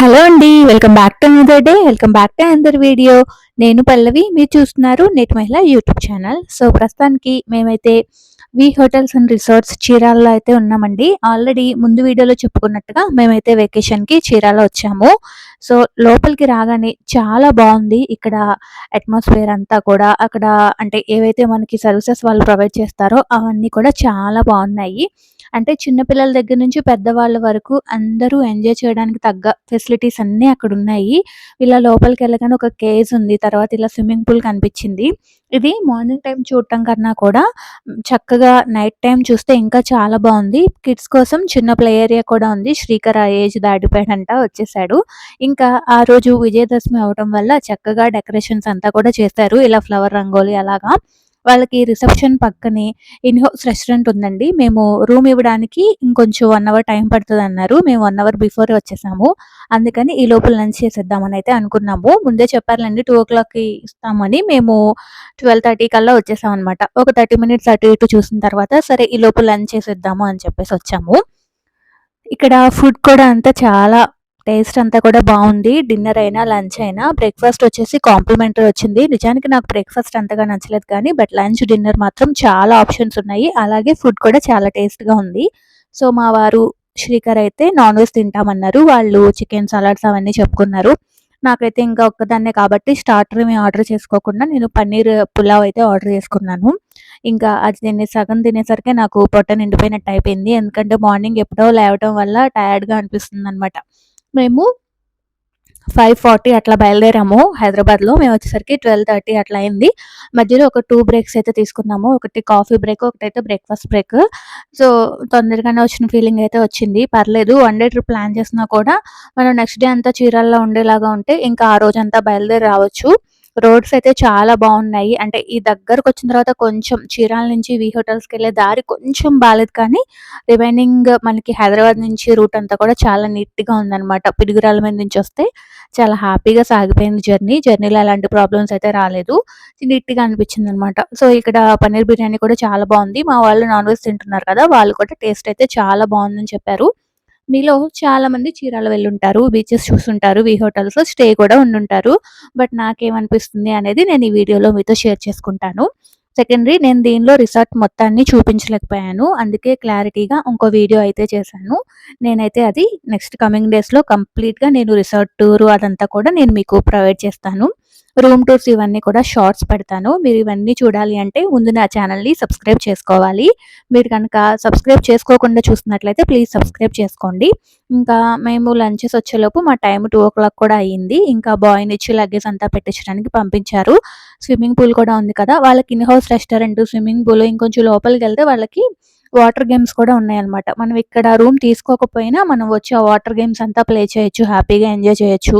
Hello అండి welcome back to another day welcome back to another video. నేను పల్లవి మీరు చూస్తున్నారు నెట్ మహిళ యూట్యూబ్ ఛానల్. సో ప్రస్తుతానికి మేమైతే వి హోటల్స్ అండ్ రిసార్ట్స్ చీరాల్లో అయితే ఉన్నామండి. ఆల్రెడీ ముందు వీడియోలో చెప్పుకున్నట్టుగా మేమైతే వెకేషన్కి చీరాల వచ్చాము. సో లోపలికి రాగానే చాలా బాగుంది. ఇక్కడ అట్మాస్ఫియర్ అంతా కూడా అక్కడ అంటే ఏవైతే మనకి సర్వీసెస్ వాళ్ళు ప్రొవైడ్ చేస్తారో అవన్నీ కూడా చాలా బాగున్నాయి. అంటే చిన్నపిల్లల దగ్గర నుంచి పెద్దవాళ్ళ వరకు అందరూ ఎంజాయ్ చేయడానికి తగ్గ ఫెసిలిటీస్ అన్నీ అక్కడ ఉన్నాయి. ఇలా లోపలికి వెళ్ళగానే ఒక కేజ్ ఉంది. తర్వాత ఇలా స్విమ్మింగ్ పూల్ కనిపించింది. ఇది మార్నింగ్ టైం చూడటం కన్నా కూడా చక్కగా నైట్ టైం చూస్తే ఇంకా చాలా బాగుంది. కిడ్స్ కోసం చిన్న ప్లే ఏరియా కూడా ఉంది. శ్రీకర్ ఏజ్ దాటిపోయాడంట వచ్చేసాడు. ఇంకా ఆ రోజు విజయదశమి అవడం వల్ల చక్కగా డెకరేషన్స్ అంతా కూడా చేశారు. ఇలా ఫ్లవర్ రంగోలి అలాగా. వాళ్ళకి రిసెప్షన్ పక్కనే ఇన్హౌస్ రెస్టారెంట్ ఉందండి. మేము రూమ్ ఇవ్వడానికి ఇంకొంచెం వన్ అవర్ టైం పడుతుంది అన్నారు మేము వన్ అవర్ బిఫోర్ వచ్చేసాము. అందుకని ఈ లోపల లంచ్ చేసేద్దామని అయితే అనుకున్నాము. ముందే చెప్పారులేండి టూ ఓ క్లాక్కి ఇస్తామని. మేము ట్వెల్వ్ థర్టీ కల్లా వచ్చేసాం అనమాట ఒక థర్టీ మినిట్స్ అటు ఇటు చూసిన తర్వాత సరే ఈ లోపల లంచ్ చేసేద్దాము అని చెప్పేసి వచ్చాము. ఇక్కడ ఫుడ్ కూడా అంతా చాలా టేస్ట్ అంతా కూడా బాగుంది. డిన్నర్ అయినా లంచ్ అయినా. బ్రేక్ఫాస్ట్ వచ్చేసి కాంప్లిమెంటరీ వచ్చింది. నిజానికి నాకు బ్రేక్ఫాస్ట్ అంతగా నచ్చలేదు కానీ బట్ లంచ్ డిన్నర్ మాత్రం చాలా ఆప్షన్స్ ఉన్నాయి. అలాగే ఫుడ్ కూడా చాలా టేస్ట్గా ఉంది. సో మా వారు శ్రీకర్ అయితే నాన్ వెజ్ తింటామన్నారు. వాళ్ళు చికెన్ సలాడ్స్ అవన్నీ చెప్పుకున్నారు. నాకైతే ఇంకా ఒక్కదాన్నే కాబట్టి స్టార్టర్ ఏమి ఆర్డర్ చేసుకోకుండా నేను పన్నీర్ పులావ్ అయితే ఆర్డర్ చేసుకున్నాను. ఇంకా అది తినే సగం తినేసరికి నాకు పొట్ట నిండిపోయినట్టు అయిపోయింది. ఎందుకంటే మార్నింగ్ ఎప్పుడో లేవడం వల్ల టయర్డ్గా అనిపిస్తుంది అనమాట మేము ఫైవ్ ఫార్టీ అట్లా బయలుదేరాము హైదరాబాద్లో. మేము వచ్చేసరికి ట్వెల్వ్ థర్టీ అట్లా అయింది. మధ్యలో ఒక టూ బ్రేక్స్ అయితే తీసుకున్నాము. ఒకటి కాఫీ బ్రేక్ ఒకటైతే బ్రేక్ఫాస్ట్ బ్రేక్ సో తొందరగానే వచ్చిన ఫీలింగ్ అయితే వచ్చింది. పర్లేదు వన్ డే ట్రిప్ ప్లాన్ చేసినా కూడా మనం నెక్స్ట్ డే అంతా చీరాల్లో ఉండేలాగా ఉంటే ఇంకా ఆ రోజంతా బయలుదేరి రావచ్చు. రోడ్స్ అయితే చాలా బాగున్నాయి. అంటే ఈ దగ్గరకు వచ్చిన తర్వాత కొంచెం చీరాల నుంచి వి హోటల్స్కి వెళ్ళే దారి కొంచెం బాగాలేదు కానీ రిమైనింగ్ మనకి హైదరాబాద్ నుంచి రూట్ అంతా కూడా చాలా నీట్గా ఉందన్నమాట. పిడుగురాల మీద నుంచి వస్తే చాలా హ్యాపీగా సాగిపోయింది జర్నీ. జర్నీలో అలాంటి ప్రాబ్లమ్స్ అయితే రాలేదు. నీట్గా అనిపించింది అనమాట సో ఇక్కడ పన్నీర్ బిర్యానీ కూడా చాలా బాగుంది. మా వాళ్ళు నాన్ వెజ్ తింటున్నారు కదా వాళ్ళు కూడా టేస్ట్ అయితే చాలా బాగుందని చెప్పారు. మీలో చాలా మంది చీరాల వెళ్ళుంటారు బీచెస్ చూసుంటారు వీ హోటల్స్ స్టే కూడా ఉండుంటారు. బట్ నాకేమనిపిస్తుంది అనేది నేను ఈ వీడియోలో మీతో షేర్ చేసుకుంటాను. సెకండరీ నేను దీనిలో రిసార్ట్ మొత్తాన్ని చూపించలేకపోయాను. అందుకే క్లారిటీగా ఇంకో వీడియో అయితే చేశాను. నేనైతే అది నెక్స్ట్ కమింగ్ డేస్లో కంప్లీట్గా నేను రిసార్ట్ టూరు అదంతా కూడా నేను మీకు ప్రొవైడ్ చేస్తాను. రూమ్ టూర్స్ ఇవన్నీ కూడా షార్ట్స్ పెడతాను. మీరు ఇవన్నీ చూడాలి అంటే ముందు నా ఛానల్ని సబ్స్క్రైబ్ చేసుకోవాలి. మీరు కనుక సబ్స్క్రైబ్ చేసుకోకుండా చూస్తున్నట్లయితే ప్లీజ్ సబ్స్క్రైబ్ చేసుకోండి. ఇంకా మేము లంచెస్ వచ్చేలోపు మా టైం టూ ఓ క్లాక్ కూడా అయ్యింది. ఇంకా బాయ్ని ఇచ్చి లగేజ్ అంతా పెట్టించడానికి పంపించారు. స్విమ్మింగ్ పూల్ కూడా ఉంది కదా వాళ్ళకి in house restaurant swimming pool ఇంకొంచెం లోపలికి వెళ్తే వాళ్ళకి వాటర్ గేమ్స్ కూడా ఉన్నాయన్నమాట. మనం ఇక్కడ రూమ్ తీసుకోకపోయినా మనం వచ్చి ఆ వాటర్ గేమ్స్ అంతా ప్లే చేయొచ్చు హ్యాపీగా ఎంజాయ్ చేయొచ్చు.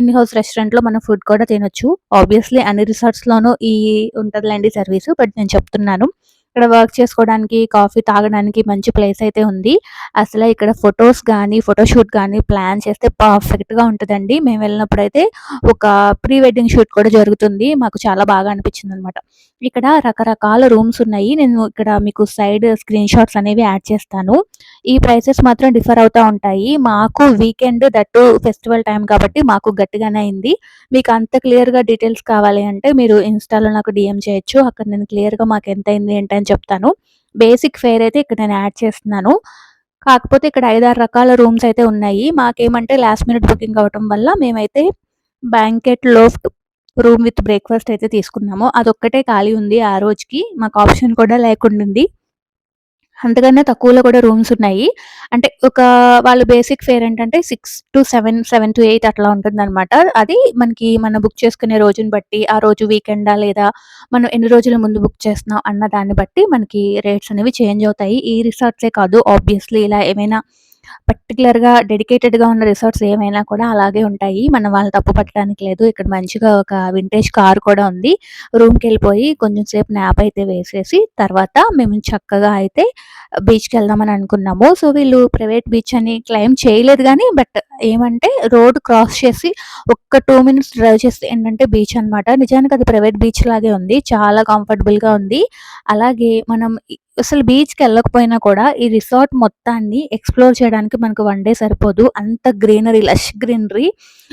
ఇన్ హౌస్ రెస్టారెంట్లో మనం ఫుడ్ కూడా తినొచ్చు. ఆబ్వియస్లీ అన్ని రిసార్ట్స్లోనూ ఈ ఉంటుందిలేండి సర్వీస్ బట్ నేను చెప్తున్నాను. ఇక్కడ వర్క్ చేసుకోవడానికి కాఫీ తాగడానికి మంచి ప్లేస్ అయితే ఉంది. అసలు ఇక్కడ ఫొటోస్ కానీ ఫోటోషూట్ కానీ ప్లాన్ చేస్తే పర్ఫెక్ట్గా ఉంటుందండి. మేము వెళ్ళినప్పుడు అయితే ఒక ప్రీ వెడ్డింగ్ షూట్ కూడా జరుగుతుంది. మాకు చాలా బాగా అనిపించింది అనమాట ఇక్కడ రకరకాల రూమ్స్ ఉన్నాయి. నేను ఇక్కడ మీకు సైడ్ స్క్రీన్ షాట్స్ అనేవి యాడ్ చేస్తాను. ఈ ప్రైసెస్ మాత్రం డిఫర్ అవుతూ ఉంటాయి. మాకు వీకెండ్ దట్టు ఫెస్టివల్ టైం కాబట్టి మాకు గట్టిగానే అయింది. మీకు అంత క్లియర్గా డీటెయిల్స్ కావాలి అంటే మీరు ఇన్స్టాలో నాకు డిఎం చేయొచ్చు. అక్కడ నేను క్లియర్గా మాకు ఎంత అయింది ఏంటని చెప్తాను. బేసిక్ ఫేర్ అయితే ఇక్కడ నేను యాడ్ చేస్తున్నాను. కాకపోతే ఇక్కడ ఐదారు రకాల రూమ్స్ అయితే ఉన్నాయి. మాకేమంటే లాస్ట్ మినిట్ బుకింగ్ అవటం వల్ల మేమైతే banquet loft room with breakfast అయితే తీసుకున్నాము. అదొక్కటే ఖాళీ ఉంది ఆ రోజుకి. మాకు ఆప్షన్ కూడా లేకుండా అంతకన్నా తక్కువలో కూడా రూమ్స్ ఉన్నాయి. అంటే ఒక వాళ్ళ బేసిక్ ఫేర్ ఏంటంటే six to seven seven to eight అట్లా ఉంటుందన్నమాట. అది మనకి మనం బుక్ చేసుకునే రోజుని బట్టి ఆ రోజు వీకెండా లేదా మనం ఎన్ని రోజుల ముందు బుక్ చేస్తున్నాం అన్న దాన్ని బట్టి మనకి రేట్స్ అనేవి చేంజ్ అవుతాయి. ఈ రిసార్ట్సే కాదు ఆబ్వియస్లీ ఇలా ఏమైనా పర్టికులర్గా డెడికేటెడ్గా ఉన్న రిసార్ట్స్ ఏమైనా కూడా అలాగే ఉంటాయి. మనం వాళ్ళు తప్పు పట్టడానికి లేదు. ఇక్కడ మంచిగా ఒక వింటేజ్ కార్ కూడా ఉంది. రూమ్కి వెళ్ళిపోయి కొంచెం సేపు న్యాప్ అయితే వేసేసి తర్వాత మేము చక్కగా అయితే బీచ్కి వెళ్దామని అనుకున్నాము. సో వీళ్ళు ప్రైవేట్ బీచ్ అని క్లెయిమ్ చేయలేదు కానీ బట్ ఏమంటే రోడ్ క్రాస్ చేసి ఒక్క టూ మినిట్స్ డ్రైవ్ చేస్తే ఏంటంటే బీచ్ అనమాట నిజానికి అది ప్రైవేట్ బీచ్ లాగే ఉంది. చాలా కంఫర్టబుల్గా ఉంది. అలాగే మనం అసలు బీచ్‌కి వెళ్ళకపోయినా కూడా ఈ రిసార్ట్ మొత్తాన్ని ఎక్స్‌ప్లోర్ చేయడానికి మనకు వన్ డే సరిపోదు. అంత గ్రీనరీ, లష్ గ్రీనరీ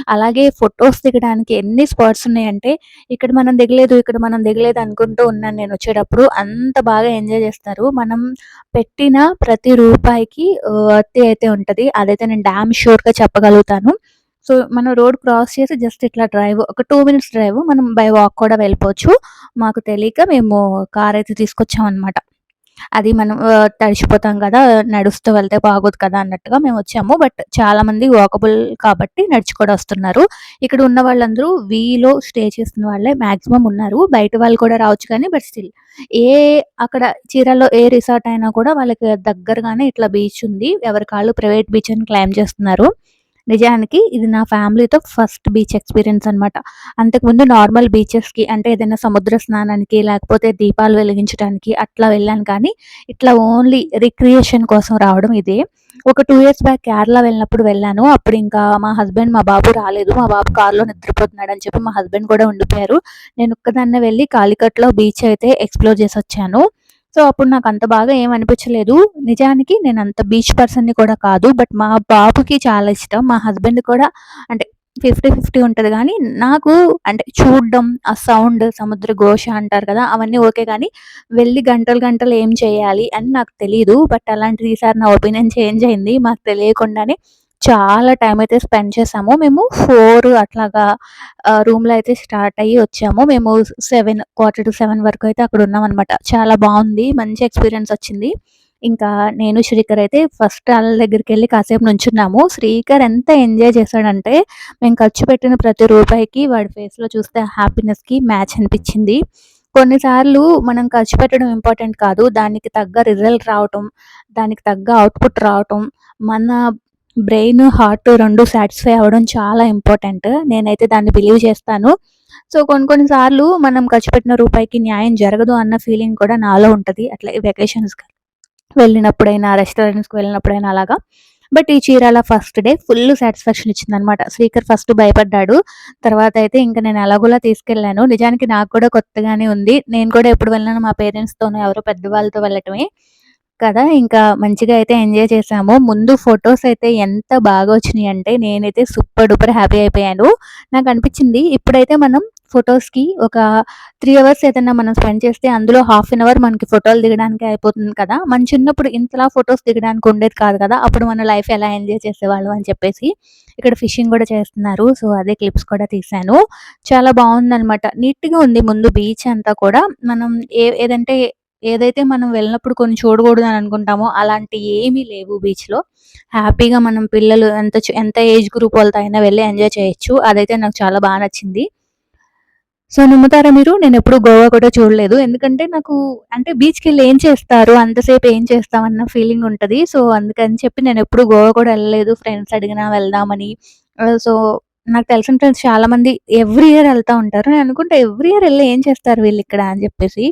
అలాగే ఫొటోస్ దిగడానికి ఎన్ని స్పాట్స్ ఉన్నాయంటే, ఇక్కడ మనం దిగలేదు, ఇక్కడ మనం దిగలేదు అనుకుంటూ ఉన్నాను నేను వచ్చేటప్పుడు. అంత బాగా ఎంజాయ్ చేస్తారు. మనం పెట్టిన ప్రతి రూపాయికి ఆహ్, అయితే ఉంటుంది అదైతే నేను డ్యామ్ షూర్గా చెప్పగలుగుతాను. సో, మనం రోడ్ క్రాస్ చేసి జస్ట్ ఇట్లా డ్రైవ్ ఒక టూ మినిట్స్ డ్రైవ్ మనం బై వాక్ కూడా వెళ్ళిపోవచ్చు. మాకు తెలియక మేము కార్ అయితే తీసుకొచ్చామన్నమాట అది మనం తడిచిపోతాం కదా! నడుస్తూ వెళ్తే బాగోదు కదా! అన్నట్టుగా మేము వచ్చాము బట్ చాలా మంది వాకబుల్ కాబట్టి నడుచుకొని వస్తున్నారు. ఇక్కడ ఉన్న వాళ్ళందరూ వీలో స్టే చేస్తున్న వాళ్ళే మాక్సిమం ఉన్నారు. బయట వాళ్ళు కూడా రావచ్చు కానీ బట్ స్టిల్ ఏ అక్కడ చీరలో ఏ రిసార్ట్ అయినా కూడా వాళ్ళకి దగ్గరగానే ఇట్లా బీచ్ ఉంది. ఎవరి కాళ్ళు ప్రైవేట్ బీచ్ అని క్లెయిమ్ చేస్తున్నారు. నిజానికి ఇది నా ఫ్యామిలీతో ఫస్ట్ బీచ్ ఎక్స్‌పీరియన్స్ అనమాట. అంతకుముందు నార్మల్ బీచెస్‌కి అంటే ఏదైనా సముద్ర స్నానానికి లేకపోతే దీపాలు వెలిగించడానికి అట్లా వెళ్ళాను కానీ, ఇట్లా ఓన్లీ రిక్రియేషన్ కోసం రావడం ఇదే. ఒక టూ ఇయర్స్ బ్యాక్ కేరళ వెళ్ళినప్పుడు వెళ్ళాను. అప్పుడు ఇంకా మా హస్బెండ్, మా బాబు రాలేదు. మా బాబు కార్‌లో అని చెప్పి మా హస్బెండ్ కూడా ఉండిపోయారు. నేను ఒక్కదాన్నే వెళ్ళి కాలికట్‌లో బీచ్ అయితే ఎక్స్‌ప్లోర్ చేసొచ్చాను. సో, అప్పుడు నాకు అంత బాగా ఏం అనిపించలేదు. నిజానికి అంత బీచ్ పర్సన్‌ని కూడా కాదు. బట్ మా బాబుకి చాలా ఇష్టం. మా హస్బెండ్ కూడా అంటే ఫిఫ్టీ ఫిఫ్టీ ఉంటుంది కానీ నాకు అంటే చూడడం, ఆ సౌండ్, సముద్ర ఘోష అంటారు కదా! అవన్నీ ఓకే కానీ వెళ్ళి గంటలు గంటలు ఏం చేయాలి అని నాకు తెలియదు బట్ అలాంటిది ఈసారి నా ఒపీనియన్ చేంజ్ అయింది. మాకు తెలియకుండానే చాలా టైం అయితే స్పెండ్ చేసాము మేము ఫోర్ అట్లాగా రూమ్‌లో అయితే స్టార్ట్ అయ్యి వచ్చాము. మేము సెవెన్ క్వార్టర్ టు సెవెన్ వరకు అయితే అక్కడ ఉన్నాం అనమాట చాలా బాగుంది మంచి ఎక్స్‌పీరియన్స్ వచ్చింది. ఇంకా నేను, శ్రీకర్ అయితే ఫస్ట్ వాళ్ళ దగ్గరికి వెళ్ళి కాసేపు నుంచున్నాము. శ్రీకర్ ఎంత ఎంజాయ్ చేశాడంటే, మేము ఖర్చు పెట్టిన ప్రతి రూపాయికి వాడి ఫేస్‌లో చూస్తే హ్యాపీనెస్‌కి మ్యాచ్ అనిపించింది. కొన్నిసార్లు మనం ఖర్చు పెట్టడం ఇంపార్టెంట్ కాదు. దానికి తగ్గ రిజల్ట్ రావటం, దానికి తగ్గ అవుట్‌పుట్ రావటం, మన బ్రెయిన్, హార్ట్ రెండు సాటిస్ఫై అవ్వడం చాలా ఇంపార్టెంట్. నేనైతే దాన్ని బిలీవ్ చేస్తాను. సో, కొన్ని కొన్ని సార్లు మనం ఖర్చు పెట్టిన రూపాయికి న్యాయం జరగదు అన్న ఫీలింగ్ కూడా నాలో ఉంటది. అట్లా వెకేషన్స్‌కి వెళ్ళినప్పుడైనా, రెస్టారెంట్స్‌కి వెళ్ళినప్పుడైనా అలాగా. బట్ ఈ Chirala first day full satisfaction ఇచ్చిందనమాట. Srikar first భయపడ్డాడు. తర్వాత అయితే ఇంకా నేను ఎలాగోలా తీసుకెళ్ళాను. నిజానికి నాకు కూడా కొత్తగానే ఉంది. నేను కూడా ఎప్పుడు వెళ్ళినా మా పేరెంట్స్తోనూ ఎవరో పెద్దవాళ్ళతో వెళ్ళటమే కదా! ఇంకా మంచిగా అయితే ఎంజాయ్ చేసాము ముందు ఫొటోస్ అయితే ఎంత బాగా వచ్చినాయి అంటే నేనైతే సూపర్ డూపర్ హ్యాపీ అయిపోయాను. నాకు అనిపించింది ఇప్పుడైతే మనం ఫొటోస్కి ఒక త్రీ అవర్స్ ఏదైనా మనం స్పెండ్ చేస్తే అందులో హాఫ్ ఎన్ అవర్ మనకి ఫోటోలు దిగడానికి అయిపోతుంది కదా! మన చిన్నప్పుడు ఇంతలా ఫొటోస్ దిగడానికి ఉండేది కాదు కదా! అప్పుడు మన లైఫ్ ఎలా ఎంజాయ్ చేసేవాళ్ళం అని చెప్పేసి ఇక్కడ ఫిషింగ్ కూడా చేస్తున్నారు. సో, అదే క్లిప్స్ కూడా తీశాను. చాలా బాగుందనమాట నీట్‌గా ఉంది ముందు బీచ్ అంతా కూడా. మనం ఏ ఏదంటే ఏదైతే మనం వెళ్ళినప్పుడు కొన్ని చూడకూడదు అని అనుకుంటామో అలాంటి ఏమీ లేవు బీచ్‌లో. హ్యాపీగా మనం పిల్లలు ఎంత ఎంత ఏజ్ గ్రూప్ వాళ్ళతో అయినా వెళ్ళి ఎంజాయ్ చేయొచ్చు. అదైతే నాకు చాలా బాగా నచ్చింది. సో, నమ్ముతారా మీరు? నేను ఎప్పుడు గోవా కూడా చూడలేదు. ఎందుకంటే నాకు అంటే బీచ్కి వెళ్ళి ఏం చేస్తారు? అంతసేపు ఏం చేస్తామన్న ఫీలింగ్ ఉంటుంది సో, అందుకని చెప్పి నేను ఎప్పుడు గోవా కూడా వెళ్ళలేదు ఫ్రెండ్స్ అడిగినా వెళ్దామని. సో, నాకు తెలిసిన ఫ్రెండ్స్ చాలామంది ఎవ్రీ ఇయర్ వెళ్తూ ఉంటారు. నేను అనుకుంటా ఎవ్రీ ఇయర్ వెళ్ళి ఏం చేస్తారు వీళ్ళు ఇక్కడ అని చెప్పేసి.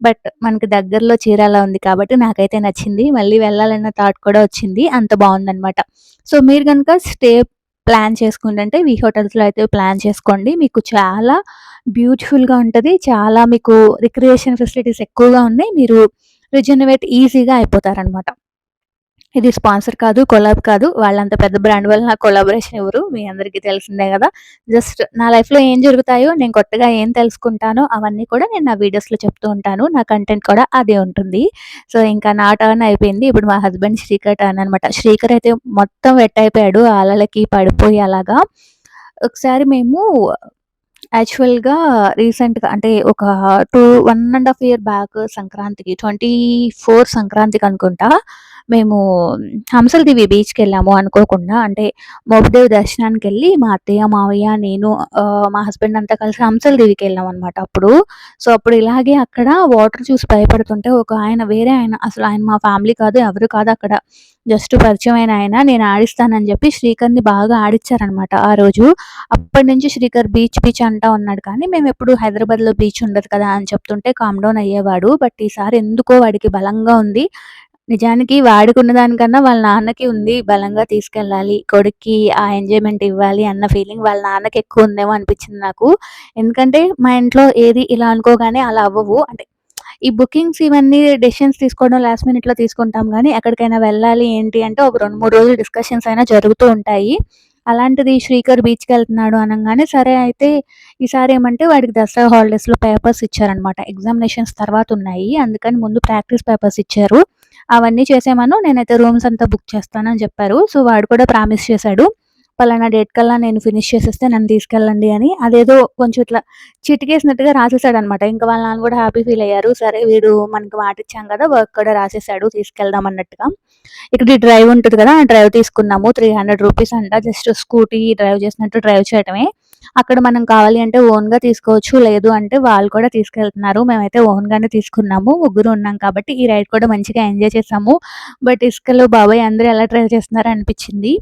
బట్ మనకి దగ్గరలో చీరాల ఉంది కాబట్టి నాకైతే నచ్చింది. మళ్ళీ వెళ్ళాలన్న థాట్ కూడా వచ్చింది. అంత బాగుందనమాట సో, మీరు కనుక స్టే ప్లాన్ చేసుకుంటుంటే వీ హోటల్స్‌లో అయితే ప్లాన్ చేసుకోండి. మీకు చాలా బ్యూటిఫుల్‌గా ఉంటుంది చాలా మీకు రిక్రియేషన్ ఫెసిలిటీస్ ఎక్కువగా ఉన్నాయి. మీరు రిజనరేట్ ఈజీగా అయిపోతారనమాట. ఇది స్పాన్సర్ కాదు, కొలాబ్ కాదు. వాళ్ళంత పెద్ద బ్రాండ్ వల్ల నాకు కొలాబరేషన్ ఇవ్వరు. మీ అందరికీ తెలిసిందే కదా జస్ట్ నా లైఫ్‌లో ఏం జరుగుతాయో, నేను కొత్తగా ఏం తెలుసుకుంటానో అవన్నీ కూడా నేను నా వీడియోస్‌లో చెప్తూ ఉంటాను. నా కంటెంట్ కూడా అదే ఉంటుంది. సో, ఇంకా నా టర్న్ అయిపోయింది. ఇప్పుడు మా హస్బెండ్ శ్రీకర్ టర్న్ అనమాట. శ్రీకర్ అయితే మొత్తం వెట్ అయిపోయాడు. అలలకి పడిపోయి అలాగా. ఒకసారి మేము యాక్చువల్‌గా రీసెంట్‌గా అంటే ఒక 2, 1 ½ ఇయర్ బ్యాక్ సంక్రాంతికి ట్వంటీ ఫోర్ సంక్రాంతికి అనుకుంటా మేము హంసలదివి బీచ్‌కెళ్ళాము అనుకోకుండా. అంటే మొగుదేవి దర్శనానికి వెళ్ళి మా అత్తయ్య, మావయ్య, నేను మా హస్బెండ్ అంతా కలిసి హంసలదివికెళ్ళామనమాట అప్పుడు. సో, అప్పుడు ఇలాగే అక్కడ వాటర్ చూసి భయపడుతుంటే ఒక ఆయన వేరే ఆయన అసలు ఆయన మా ఫ్యామిలీ కాదు, ఎవరు కాదు అక్కడ. జస్ట్ పరిచయమైన ఆయన నేను ఆడిస్తానని చెప్పి శ్రీకర్‌ని బాగా ఆడిచ్చారనమాట ఆ రోజు. అప్పటి నుంచి శ్రీకర్ బీచ్, బీచ్ అంటా ఉన్నాడు కానీ మేము ఎప్పుడు హైదరాబాద్‌లో బీచ్ ఉండదు కదా! అని చెప్తుంటే కామ్ డౌన్ అయ్యేవాడు. బట్ ఈసారి ఎందుకో వాడికి బలంగా ఉంది. నిజానికి వాడుకున్న దానికన్నా వాళ్ళ నాన్నకి ఉంది. బలంగా తీసుకెళ్ళాలి. కొడుక్కి ఆ ఎంజాయ్‌మెంట్ ఇవ్వాలి అన్న ఫీలింగ్ వాళ్ళ నాన్నకి ఎక్కువ ఉందేమో అనిపించింది నాకు. ఎందుకంటే మా ఇంట్లో ఏది ఇలా అనుకోగానే అలా అవ్వవు. అంటే ఈ బుకింగ్స్ ఇవన్నీ డెసిషన్స్ తీసుకోవడం లాస్ట్ మినిట్‌లో తీసుకుంటాం గానీ, ఎక్కడికైనా వెళ్ళాలి ఏంటి అంటే ఒక 2, 3 రోజులు డిస్కషన్స్ అయినా జరుగుతూ ఉంటాయి. అలాంటిది శ్రీకర్ బీచ్‌కెళ్తున్నాడు అనంగానే సరే అయితే ఈసారి ఏమంటే వాడికి దసరా హాలిడేస్‌లో పేపర్స్ ఇచ్చారనమాట. ఎగ్జామినేషన్స్ తర్వాత ఉన్నాయి. అందుకని ముందు ప్రాక్టీస్ పేపర్స్ ఇచ్చారు. అవన్నీ చేసేమను నేనైతే రూమ్స్ అంతా బుక్ చేస్తానని చెప్పారు. సో, వాడు కూడా ప్రామిస్ చేశాడు. పలానా డేట్ కల్లా నేను ఫినిష్ చేసేస్తే నన్ను తీసుకెళ్ళండి అని అదేదో కొంచెం ఇట్లా చిటికేసినట్టుగా రాసేసాడనమాట. ఇంకా వాళ్ళ నాన్న కూడా హ్యాపీ ఫీల్ అయ్యారు. సరే వీడు మనకి మాట ఇచ్చాం కదా! వర్క్ కూడా రాసేసాడు తీసుకెళ్దాం అన్నట్టుగా. ఇక్కడ ఈ డ్రైవ్ ఉంటుంది కదా! ఆ డ్రైవ్ తీసుకున్నాము. 300 రూపీస్ అంట. జస్ట్ స్కూటీ డ్రైవ్ చేసినట్టు డ్రైవ్ చేయటమే. అక్కడ మనం కావాలి అంటే ఓన్‌గా తీసుకోవచ్చు. లేదు అంటే వాళ్ళు కూడా తీసుకెళ్తున్నారు. మేమైతే ఓన్‌గానే తీసుకున్నాము. ముగ్గురు ఉన్నాం కాబట్టి ఈ రైడ్ కూడా మంచిగా ఎంజాయ్ చేసాము. బట్ ఇసుకలో బాబాయ్ అందరూ ఎలా డ్రైవ్ చేస్తున్నారు అనిపించింది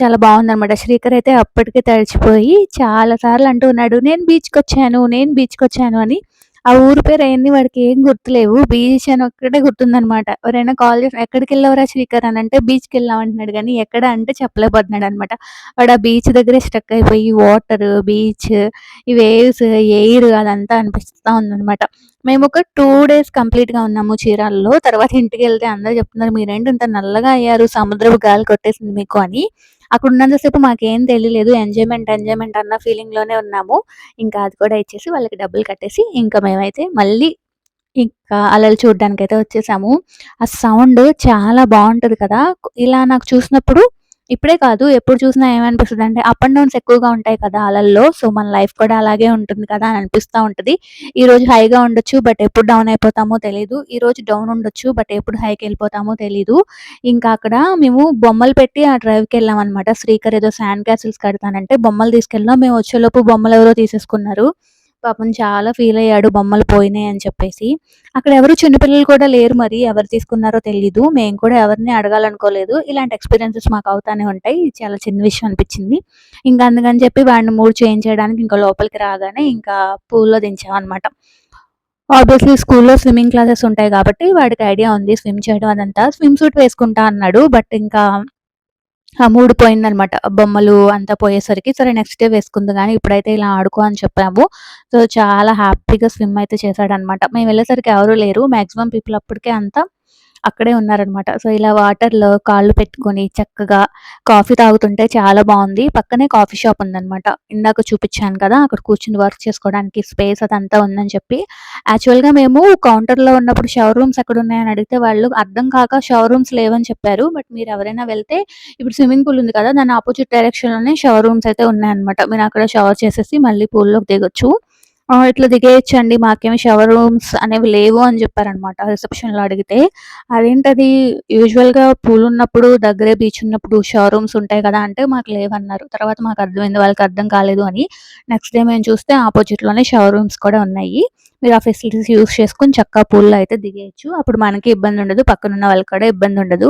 చాలా బాగుందనమాట శ్రీకర్ అయితే అప్పటికే తడిచిపోయి చాలా సార్లు అంటూ ఉన్నాడు. నేను బీచ్‌కొచ్చాను, నేను బీచ్‌కొచ్చాను అని. ఆ ఊరి పేరు అయన్నీ వాడికి ఏం గుర్తులేవు. బీచ్ అని ఒక్కటే గుర్తుందనమాట. ఎవరైనా కాల్ చేసి వెళ్ళవరా శ్రీకర్" అని అంటే "బీచ్‌కెళ్ళాం" అంటున్నాడు కానీ ఎక్కడ అంటే చెప్పలేకపోతున్నాడనమాట. వాడు ఆ బీచ్ దగ్గరే స్టక్ అయిపోయి వాటర్, బీచ్, ఈ వేవ్స్, ఎయిర్ అదంతా అనిపిస్తూ ఉందనమాట. మేము ఒక టూ డేస్ కంప్లీట్‌గా ఉన్నాము చీరాల్లో తర్వాత ఇంటికి వెళ్తే అందరూ చెప్తున్నారు మీరేంటి ఇంత నల్లగా అయ్యారు సముద్రపు గాలి కొట్టేసింది మీకు అని. అక్కడ ఉన్నంతసేపు మాకేం తెలియలేదు. ఎంజాయ్‌మెంట్, ఎంజాయ్‌మెంట్ అన్న ఫీలింగ్‌లోనే ఉన్నాము. ఇంకా అది కూడా ఇచ్చేసి వాళ్ళకి డబ్బులు కట్టేసి ఇంకా మేమైతే మళ్ళీ ఇంకా అలలు చూడ్డానికైతే వచ్చేసాము. ఆ సౌండ్ చాలా బాగుంటుంది కదా! ఇలా నాకు చూసినప్పుడు ఇప్పుడే కాదు ఎప్పుడు చూసినా ఏమనిపిస్తదంటే అప్ అండ్ డౌన్స్ ఎక్కువగా ఉంటాయి కదా అలల్లో. సో, మన లైఫ్ కూడా అలాగే ఉంటుంది కదా అని అనిపిస్తా ఉంటది. రోజు హైగా ఉండొచ్చు. బట్ ఎప్పుడు డౌన్ అయిపోతామో తెలియదు ఈ రోజు డౌన్ ఉండొచ్చు. బట్ ఎప్పుడు హైకెళ్ళిపోతామో తెలియదు ఇంకా అక్కడ మేము బొమ్మలు పెట్టి ఆ డ్రైవ్కి వెళ్ళాం అనమాట శ్రీకర్ ఏదో శాండ్ క్యాసిల్స్ కడతానంటే బొమ్మలు తీసుకెళ్ళాం మేము వచ్చేలోపు బొమ్మలు ఎవరో తీసేసుకున్నారు. పాపం చాలా ఫీల్ అయ్యాడు బొమ్మలు పోయినాయి అని చెప్పేసి. అక్కడ ఎవరు చిన్న పిల్లలు కూడా లేరు మరి ఎవరు తీసుకున్నారో తెలీదు. మేము కూడా ఎవరిని అడగాలనుకోలేదు. ఇలాంటి ఎక్స్‌పీరియన్సెస్ మాకు అవుతానే ఉంటాయి. చాలా చిన్న విషయం అనిపించింది ఇంకా అందుకని చెప్పి వాడిని మూడ్ చేంజ్ చేయడానికి ఇంకా లోపలికి రాగానే ఇంకా పూల్‌లో దించామన్నమాట ఆబ్వియస్‌లీ స్కూల్‌లో స్విమ్మింగ్ క్లాసెస్ ఉంటాయి కాబట్టి వాడికి ఐడియా ఉంది స్విమ్ చేయడం అదంతా. స్విమ్ సూట్ వేసుకుంటా అన్నాడు. బట్ ఇంకా మూడు పోయిందనమాట. బొమ్మలు అంతా పోయేసరికి సరే నెక్స్ట్ డే వేసుకుంది కానీ ఇప్పుడైతే ఇలా ఆడుకో అని చెప్పాము. సో, చాలా హ్యాపీగా స్విమ్ అయితే చేశాడనమాట. మేము వెళ్ళేసరికి ఎవరు లేరు. మాక్సిమం పీపుల్ అప్పటికే అంతా అక్కడే ఉన్నారనమాట. సో, ఇలా వాటర్‌లో కాళ్ళు పెట్టుకొని చక్కగా కాఫీ తాగుతుంటే చాలా బాగుంది పక్కనే కాఫీ షాప్ ఉందనమాట. ఇందాక చూపించాను కదా! అక్కడ కూర్చొని వర్క్ చేసుకోవడానికి స్పేస్ అదంతా ఉందని చెప్పి యాక్చువల్‌గా మేము కౌంటర్‌లో ఉన్నప్పుడు షవర్ రూమ్స్ ఎక్కడున్నాయని అడిగితే వాళ్ళు అర్థం కాక షవర్ రూమ్స్ లేవని చెప్పారు. బట్ మీరు ఎవరైనా వెళ్తే ఇప్పుడు స్విమ్మింగ్ పూల్ ఉంది కదా! దాని ఆపోజిట్ డైరెక్షన్‌లోనే షవర్ రూమ్స్ అయితే ఉన్నాయన్నమాట. అక్కడ షవర్ చేసేసి మళ్ళీ పూల్‌లోకి దిగొచ్చు. ఇట్లా దిగేయచ్చండి మాకేమి షవర్ రూమ్స్ అనేవి లేవు అని చెప్పారనమాట రిసెప్షన్‌లో అడిగితే. అదేంటది యూజువల్‌గా పూల్ ఉన్నప్పుడు దగ్గరే బీచ్ ఉన్నప్పుడు షవర్ రూమ్స్ ఉంటాయి కదా! అంటే మాకు లేవన్నారు. తర్వాత మాకు అర్థమైంది వాళ్ళకి అర్థం కాలేదు అని. నెక్స్ట్ డే మేము చూస్తే ఆపోజిట్లోనే షవర్ రూమ్స్ కూడా ఉన్నాయి. మీరు ఆ ఫెసిలిటీస్ యూజ్ చేసుకొని చక్కగా పూల్‌లో అయితే దిగేయొచ్చు. అప్పుడు మనకి ఇబ్బంది ఉండదు. పక్కన ఉన్న వాళ్ళకి కూడా ఇబ్బంది ఉండదు.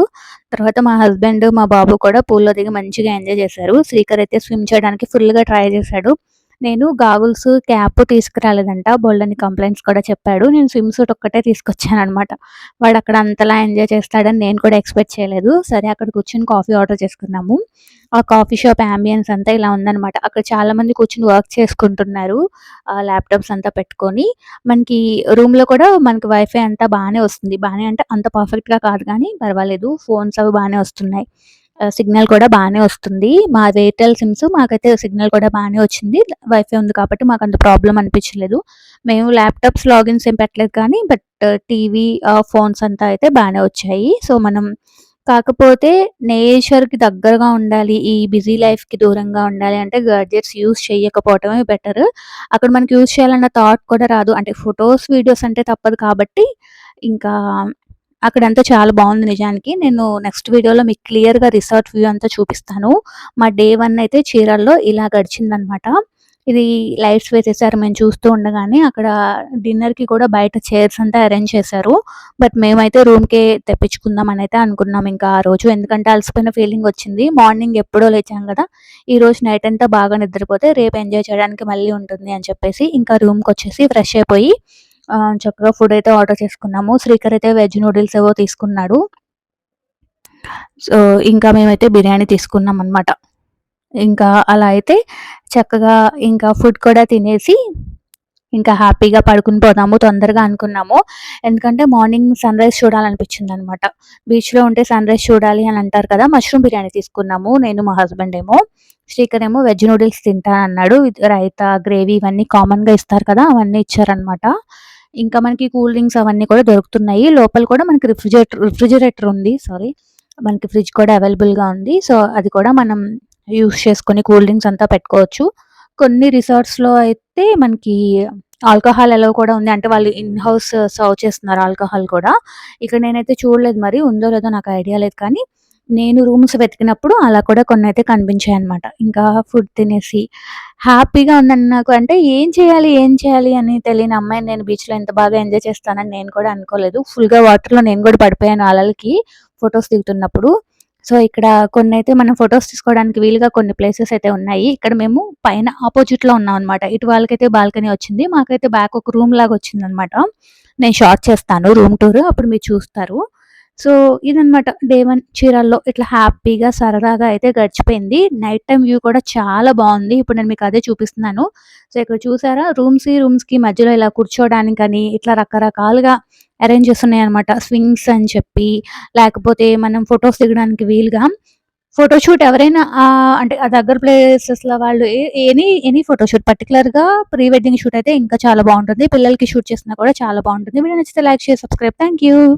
తర్వాత మా హస్బెండ్, మా బాబు కూడా పూల్‌లో దిగి మంచిగా ఎంజాయ్ చేశారు. శ్రీకర్ అయితే స్విమ్ చేయడానికి ఫుల్‌గా ట్రై చేశాడు. నేను గాగుల్స్, క్యాప్ తీసుకురాలేదంట. బోల్డని కంప్లైంట్స్ కూడా చెప్పాడు. నేను స్విమ్ సూట్ ఒక్కటే తీసుకొచ్చాను అనమాట వాడు అక్కడ అంతలా ఎంజాయ్ చేస్తాడని నేను కూడా ఎక్స్‌పెక్ట్ చేయలేదు. సరే అక్కడ కూర్చొని కాఫీ ఆర్డర్ చేసుకున్నాము. ఆ కాఫీ షాప్ యాంబియన్స్ అంతా ఇలా ఉందనమాట. అక్కడ చాలామంది కూర్చొని వర్క్ చేసుకుంటున్నారు. ల్యాప్‌టాప్స్ అంతా పెట్టుకొని. మనకి రూమ్‌లో కూడా మనకి వైఫై అంతా బాగానే వస్తుంది. బాగానే అంటే అంత పర్ఫెక్ట్‌గా కాదు కానీ పర్వాలేదు. ఫోన్స్ అవి బాగానే వస్తున్నాయి. సిగ్నల్ కూడా బాగానే వస్తుంది. మా ఎయిర్టెల్ సిమ్స్ మాకైతే సిగ్నల్ కూడా బాగానే వచ్చింది. వైఫై ఉంది కాబట్టి మాకు అంత ప్రాబ్లం అనిపించలేదు. మేము ల్యాప్‌టాప్స్ లాగిన్స్ ఏం పెట్టలేదు కానీ బట్ టీవీ ఫోన్స్ అంతా అయితే బాగానే వచ్చాయి. సో, మనం కాకపోతే నేచర్‌కి దగ్గరగా ఉండాలి. ఈ బిజీ లైఫ్‌కి దూరంగా ఉండాలి అంటే గాడ్జెట్స్ యూస్ చేయకపోవటమే బెటర్. అక్కడ మనకి యూజ్ చేయాలన్న థాట్ కూడా రాదు. అంటే ఫొటోస్ వీడియోస్ అంటే తప్పదు కాబట్టి ఇంకా అక్కడంతా చాలా బాగుంది నిజానికి. నేను నెక్స్ట్ వీడియోలో మీకు క్లియర్‌గా రిసార్ట్ వ్యూ అంతా చూపిస్తాను. మా డే వన్ అయితే చీరాల్లో ఇలా గడిచిందనమాట. ఇది లైట్స్ వేసేసారు మేము చూస్తూ ఉండగానే. అక్కడ డిన్నర్‌కి కూడా బయట చైర్స్ అంతా అరేంజ్ చేశారు. బట్ మేమైతే రూమ్‌కే తెప్పించుకుందాం అని అయితే అనుకున్నాం ఇంకా ఆ రోజు. ఎందుకంటే అలసిపోయిన ఫీలింగ్ వచ్చింది. మార్నింగ్ ఎప్పుడో లేచాం కదా! ఈరోజు నైట్ అంతా బాగా నిద్రపోతే రేపు ఎంజాయ్ చేయడానికి మళ్ళీ ఉంటుంది అని చెప్పేసి ఇంకా రూమ్‌కొచ్చేసి ఫ్రెష్ అయిపోయి చక్కగా ఫుడ్ అయితే ఆర్డర్ చేసుకున్నాము. శ్రీకర్ అయితే వెజ్ నూడిల్స్ ఏవో తీసుకున్నాడు. సో, ఇంకా మేమైతే బిర్యానీ తీసుకున్నాం అనమాట ఇంకా అలా అయితే చక్కగా ఇంకా ఫుడ్ కూడా తినేసి ఇంకా హ్యాపీగా పడుకుని పోదాము తొందరగా అనుకున్నాము. ఎందుకంటే మార్నింగ్ సన్ రైజ్ చూడాలనిపించింది అనమాట బీచ్లో ఉంటే సన్ రైజ్ చూడాలి అని అంటారు కదా మష్రూమ్ బిర్యానీ తీసుకున్నాము. నేను మా హస్బెండ్ ఏమో. శ్రీకర్ ఏమో వెజ్ నూడిల్స్ తింటానన్నాడు రైతా గ్రేవీ ఇవన్నీ కామన్గా ఇస్తారు కదా అవన్నీ ఇచ్చారనమాట ఇంకా మనకి కూల్ డ్రింక్స్ అవన్నీ కూడా దొరుకుతున్నాయి. లోపల కూడా మనకి రిఫ్రిజిరేటర్ రిఫ్రిజిరేటర్ ఉంది సారీ మనకి ఫ్రిడ్జ్ కూడా అవైలబుల్గా ఉంది. సో అది కూడా మనం యూస్ చేసుకొని కూల్ డ్రింక్స్ అంతా పెట్టుకోవచ్చు. కొన్ని రిసార్ట్స్లో అయితే మనకి ఆల్కహాల్ అలో కూడా ఉంది. అంటే వాళ్ళు ఇన్ హౌస్ సర్వ్ చేస్తున్నారు ఆల్కహాల్ కూడా. ఇక్కడ నేనైతే చూడలేదు మరి ఉందో లేదో నాకు ఐడియా లేదు కానీ నేను రూమ్స్ వెతికినప్పుడు అలా కూడా కొన్ని అయితే కనిపించాయి అనమాట ఇంకా ఫుడ్ తినేసి హ్యాపీగా ఉందని నాకు అంటే ఏం చేయాలి ఏం చేయాలి అని తెలియని అమ్మాయిని నేను బీచ్లో ఎంత బాగా ఎంజాయ్ చేస్తానని నేను కూడా అనుకోలేదు. ఫుల్గా వాటర్లో నేను కూడా పడిపోయాను అలలకి ఫొటోస్ దిగుతున్నప్పుడు. సో ఇక్కడ కొన్ని అయితే మనం ఫొటోస్ తీసుకోవడానికి వీలుగా కొన్ని ప్లేసెస్ అయితే ఉన్నాయి. ఇక్కడ మేము పైన ఆపోజిట్లో ఉన్నాం అనమాట ఇటు వాళ్ళకైతే బాల్కనీ వచ్చింది మాకైతే బ్యాక్ ఒక రూమ్ లాగా వచ్చింది అనమాట నేను షార్ట్ చేస్తాను రూమ్ టూర్ అప్పుడు మీరు చూస్తారు. సో ఇదనమాట డే వన్ చీరల్లో ఇట్లా హ్యాపీగా సరదాగా అయితే గడిచిపోయింది. నైట్ టైం వ్యూ కూడా చాలా బాగుంది. ఇప్పుడు నేను మీకు అదే చూపిస్తున్నాను. సో ఇక్కడ చూసారా? రూమ్స్ రూమ్స్కి మధ్యలో ఇలా కూర్చోవడానికని ఇట్లా రకరకాలుగా అరేంజ్ చేస్తున్నాయి అనమాట స్వింగ్స్ అని చెప్పి లేకపోతే మనం ఫొటోస్ దిగడానికి వీలుగా ఫోటోషూట్ ఎవరైనా అంటే ఆ దగ్గర ప్లేసెస్లో వాళ్ళు ఎనీ ఎనీ ఫోటోషూట్ పర్టికులర్గా ప్రీ వెడ్డింగ్ షూట్ అయితే ఇంకా చాలా బాగుంటుంది. పిల్లలకి షూట్ చేసినా కూడా చాలా బాగుంటుంది. మీరు నచ్చితే లైక్ చేసి సబ్స్క్రైబ్. Thank you